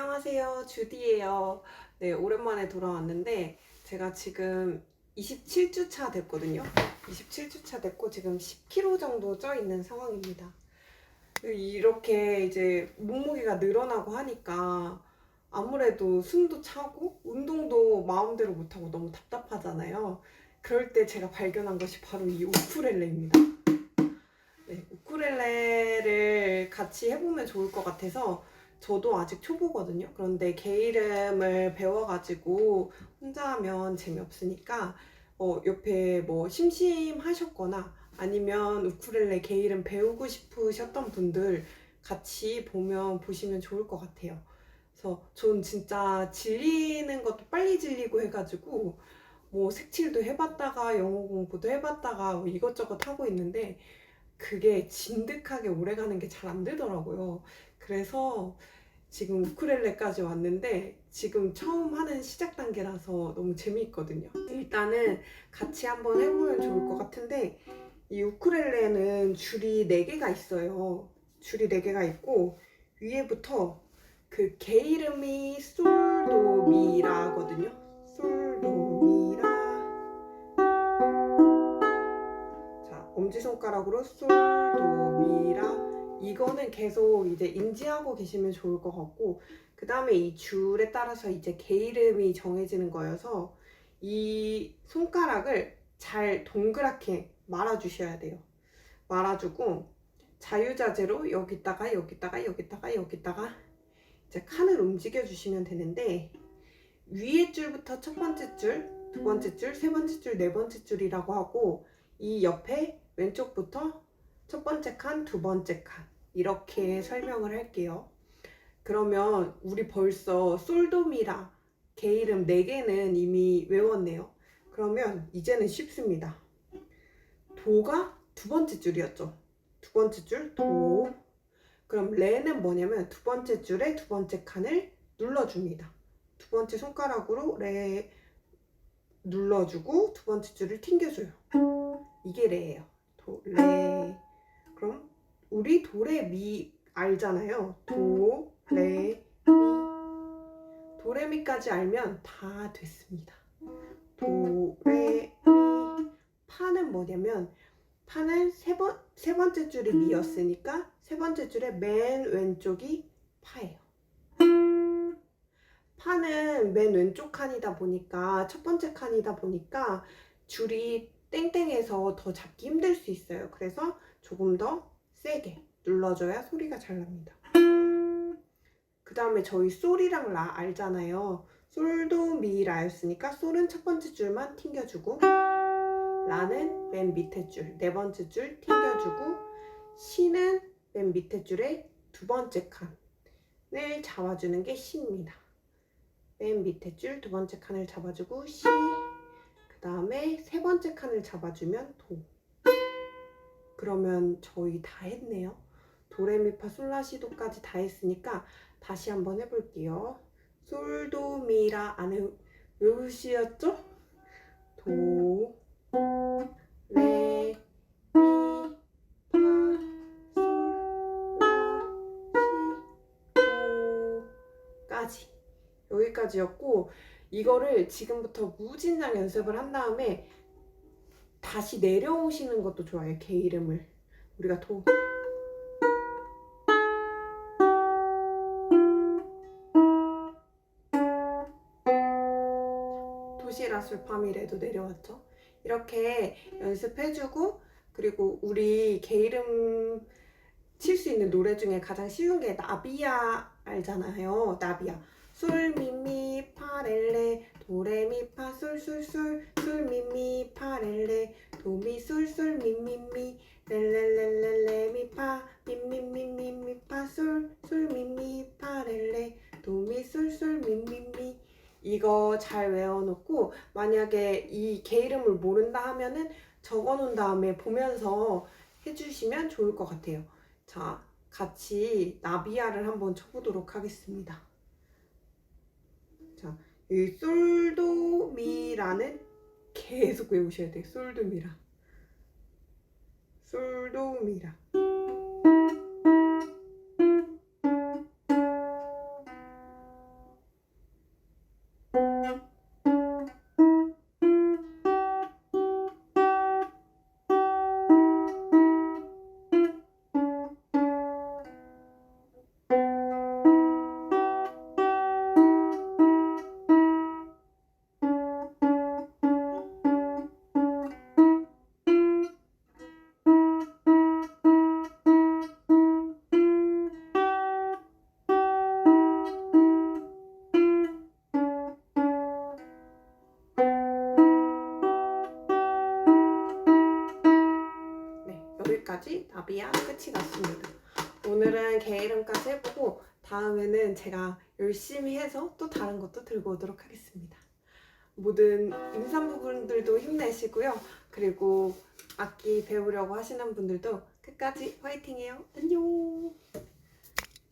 안녕하세요. 주디예요. 네, 오랜만에 돌아왔는데 제가 지금 27주 차 됐거든요. 27주 차 됐고 지금 10kg 정도 쪄 있는 상황입니다. 이렇게 이제 몸무게가 늘어나고 하니까 아무래도 숨도 차고 운동도 마음대로 못하고 너무 답답하잖아요. 그럴 때 제가 발견한 것이 바로 이 우쿨렐레입니다. 네, 우쿨렐레를 같이 해보면 좋을 것 같아서 저도 아직 초보거든요. 그런데 개 이름을 배워가지고 혼자 하면 재미없으니까 어, 옆에 뭐 심심하셨거나 아니면 우쿨렐레 개 이름 배우고 싶으셨던 분들 같이 보면 보시면 좋을 것 같아요. 그래서 전 진짜 질리는 것도 빨리 질리고 해가지고 뭐 색칠도 해봤다가 영어 공부도 해봤다가 뭐 이것저것 하고 있는데 그게 진득하게 오래 가는 게 잘 안 되더라고요. 그래서 지금 우쿨렐레까지 왔는데 지금 처음 하는 시작 단계라서 너무 재미있거든요. 일단은 같이 한번 해보면 좋을 것 같은데 이 우쿨렐레는 줄이 4개가 있어요. 줄이 4개가 있고 위에부터 그 개 이름이 솔 도 미라거든요. 이거는 계속 이제 인지하고 계시면 좋을 것 같고 그 다음에 이 줄에 따라서 이제 개 이름이 정해지는 거여서 이 손가락을 잘 동그랗게 말아주셔야 돼요. 말아주고 자유자재로 여기다가 여기다가 여기다가 여기다가 이제 칸을 움직여 주시면 되는데 위에 줄부터 첫 번째 줄, 두 번째 줄, 세 번째 줄, 네 번째 줄이라고 하고 이 옆에 왼쪽부터 첫 번째 칸, 두 번째 칸 이렇게 설명을 할게요. 그러면 우리 벌써 솔도미라 개 이름 4개는 이미 외웠네요. 그러면 이제는 쉽습니다. 도가 두 번째 줄이었죠. 두 번째 줄 도. 그럼 레는 뭐냐면 두 번째 줄에 두 번째 칸을 눌러줍니다. 두 번째 손가락으로 레 눌러주고 두 번째 줄을 튕겨줘요. 이게 레예요. 도, 레. 그럼 우리 도레미 알잖아요. 도, 레, 미. 도레미까지 알면 다 됐습니다. 도, 레, 미. 파는 뭐냐면 파는 세, 번, 세 번째 줄이 미였으니까 세 번째 줄의 맨 왼쪽이 파예요. 파는 맨 왼쪽 칸이다 보니까 첫 번째 칸이다 보니까 줄이 땡땡해서 더 잡기 힘들 수 있어요. 그래서 조금 더 세게 눌러줘야 소리가 잘 납니다. 그 다음에 저희 솔이랑 라 알잖아요. 솔도 미 라였으니까 솔은 첫 번째 줄만 튕겨주고 라는 맨 밑에 줄, 네 번째 줄 튕겨주고 시는 맨 밑에 줄의 두 번째 칸을 잡아주는 게 시입니다. 맨 밑에 줄 두 번째 칸을 잡아주고 시, 그 다음에 세 번째 칸을 잡아주면 도. 그러면 저희 다 했네요. 도레미파 솔라시도까지 다 했으니까 다시 한번 해볼게요. 솔도미라 안에 외우시었죠? 도, 레, 도까지 여기까지였고 이거를 지금부터 무진장 연습을 한 다음에 다시 내려오시는 것도 좋아요. 개 이름을 우리가 도 도시라 술파미레도 내려왔죠. 이렇게 연습해주고 그리고 우리 개 이름 칠 수 있는 노래 중에 가장 쉬운 게 나비야 알잖아요. 나비야. 솔미미 파렐레 도미 솔솔 미미미 이거 잘 외워놓고 만약에 이 개 이름을 모른다 하면은 적어놓은 다음에 보면서 해주시면 좋을 것 같아요. 자, 같이 나비야를 한번 쳐보도록 하겠습니다. 자, 이 솔도미라는 계속 외우셔야 돼요. 솔도미라. 솔도미라. 이름까지 나비야 끝이 났습니다. 오늘은 개 이름까지 해보고 다음에는 제가 열심히 해서 또 다른 것도 들고 오도록 하겠습니다. 모든 임산부분들도 힘내시고요. 그리고 악기 배우려고 하시는 분들도 끝까지 화이팅해요. 안녕.